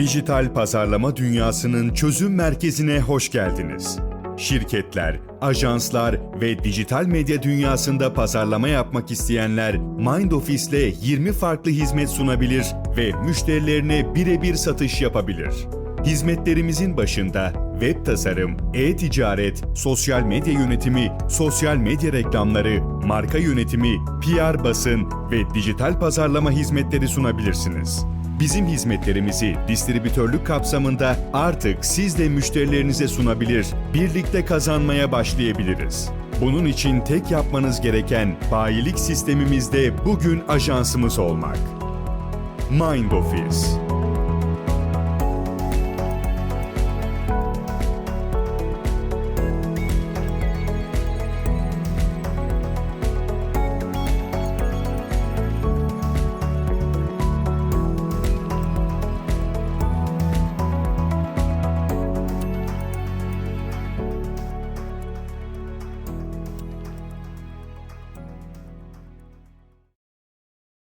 Dijital pazarlama dünyasının çözüm merkezine hoş geldiniz. Şirketler, ajanslar ve dijital medya dünyasında pazarlama yapmak isteyenler Mind Office ile 20 farklı hizmet sunabilir ve müşterilerine birebir satış yapabilir. Hizmetlerimizin başında web tasarım, e-ticaret, sosyal medya yönetimi, sosyal medya reklamları, marka yönetimi, PR basın ve dijital pazarlama hizmetleri sunabilirsiniz. Bizim hizmetlerimizi distribütörlük kapsamında artık siz de müşterilerinize sunabilir, birlikte kazanmaya başlayabiliriz. Bunun için tek yapmanız gereken bayilik sistemimizde bugün ajansımız olmak. Mind Office